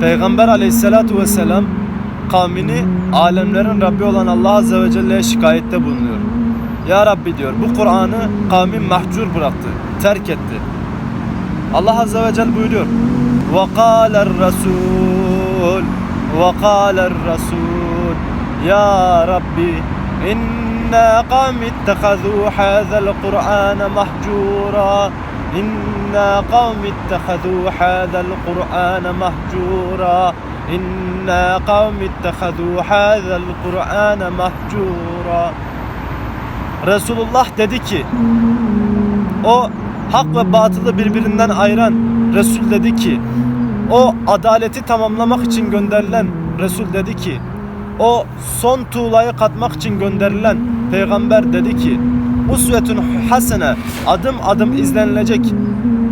Peygamber aleyhissalatu vesselam kavmini alemlerin Rabbi olan Allah azze ve celle'ye şikayette bulunuyor. Ya Rabbi diyor bu Kur'an'ı kavmin mahcur bıraktı, terk etti. Allah azze ve celle buyuruyor. وَقَالَ الرَّسُولُ وَقَالَ الرَّسُولُ Ya Rabbi inna kavmi ittehazû hâzel Kur'âne mahcûrâ İnna kavmi ittehazû hâzel Kur'âne mahcûrâ İnna kavmi ittehazû hâzel Kur'âne mahcûrâ Resulullah dedi ki o hak ve batılı birbirinden ayıran Resul dedi ki o adaleti tamamlamak için gönderilen Resul dedi ki o son tuğlayı katmak için gönderilen peygamber dedi ki usvetun hasene. Adım adım izlenilecek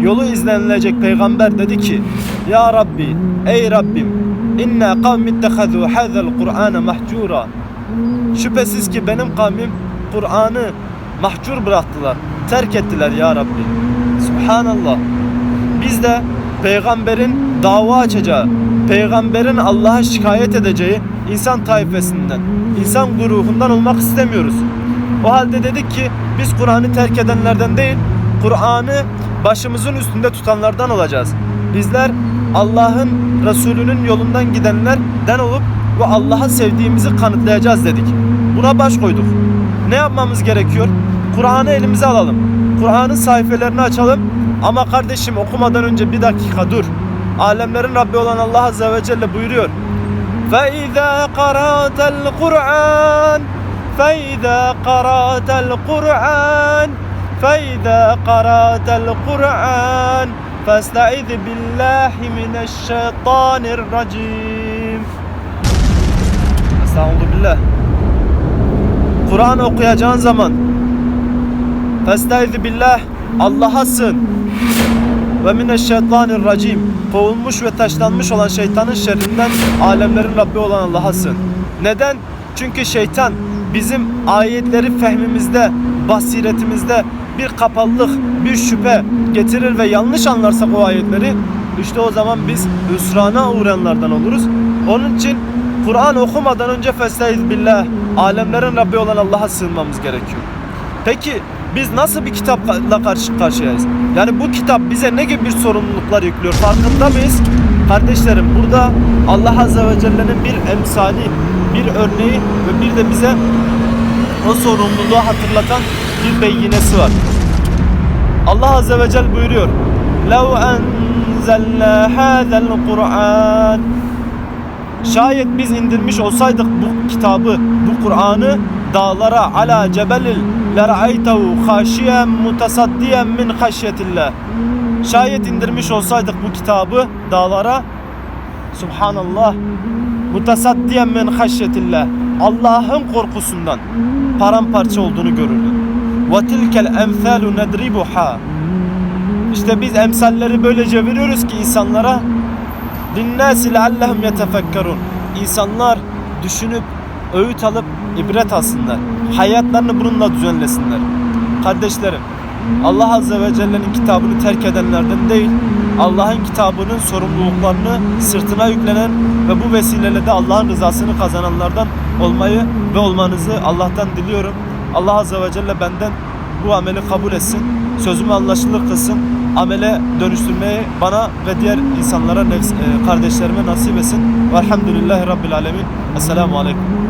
yolu izlenilecek peygamber dedi ki ya Rabbi ey Rabbim inna kavmi ittehazû hazel Kur'ane mahcura şüphesiz ki benim kavmim Kur'an'ı mahcur bıraktılar terk ettiler ya Rabbi. Subhanallah. Biz de peygamberin dava açacağı, peygamberin Allah'a şikayet edeceği insan taifesinden, insan grubundan olmak istemiyoruz. O halde dedik ki biz Kur'an'ı terk edenlerden değil, Kur'an'ı başımızın üstünde tutanlardan olacağız. Bizler Allah'ın Resulünün yolundan gidenlerden olup ve Allah'a sevdiğimizi kanıtlayacağız dedik. Buna baş koyduk. Ne yapmamız gerekiyor? Kur'an'ı elimize alalım. Kur'an'ın sayfelerini açalım. Ama kardeşim okumadan önce bir dakika dur. Alemlerin Rabbi olan Allah Azze ve Celle buyuruyor. فَإِذَا قَرَأْتَ الْقُرْآنَ فَإِذَا قَرَأْتَ الْقُرْآنَ فَإِذَا قَرَأْتَ الْقُرْآنَ فَاسْتَعِذْ بِاللّٰهِ مِنَ الشَّيْطَانِ الرَّجِيمِ Estağfurullah. Kur'an okuyacağın zaman Festaizu billah Allah'a sığın ve mineşşeytanirracim kovulmuş ve taşlanmış olan şeytanın şerrinden alemlerin Rabbi olan Allah'a sığın. Neden? Çünkü şeytan bizim ayetleri fehmimizde, basiretimizde bir kapalılık, bir şüphe getirir ve yanlış anlarsak o ayetleri işte o zaman biz hüsrana uğrayanlardan oluruz. Onun için Kur'an okumadan önce festaiz billah alemlerin Rabbi olan Allah'a sığınmamız gerekiyor. Peki biz nasıl bir kitapla karşı karşıyayız? Yani bu kitap bize ne gibi bir sorumluluklar yüklüyor? Farkında mıyız? Kardeşlerim burada Allah Azze ve Celle'nin bir emsali, bir örneği ve bir de bize o sorumluluğu hatırlatan bir beyinesi var. Allah Azze ve Celle buyuruyor. لَوْ أَنْزَلْنَا هَذَا الْقُرْآنِ Şayet biz indirmiş olsaydık bu kitabı, bu Kur'an'ı dağlara ala cebelil ler'aytehu haşiyen mutasaddiyen min haşyetillah. Şayet indirmiş olsaydık bu kitabı dağlara Subhanallah mutasaddiyen min haşyetillah. Allah'ın korkusundan paramparça olduğunu görürdün. Ve tilkel emsalu nedribuha. İşte biz emsalleri böylece veriyoruz ki insanlara linnâsi leallehum yetefekkerun. İnsanlar düşünüp öğüt alıp ibret alsınlar. Hayatlarını bununla düzenlesinler. Kardeşlerim, Allah Azze ve Celle'nin kitabını terk edenlerden değil, Allah'ın kitabının sorumluluklarını sırtına yüklenen ve bu vesileyle de Allah'ın rızasını kazananlardan olmayı ve olmanızı Allah'tan diliyorum. Allah Azze ve Celle benden bu ameli kabul etsin. Sözümü anlaşılır kılsın. Amele dönüştürmeyi bana ve diğer insanlara, e, kardeşlerime nasip etsin. Velhamdülillahi Rabbil Alemin. Esselamu Aleyküm.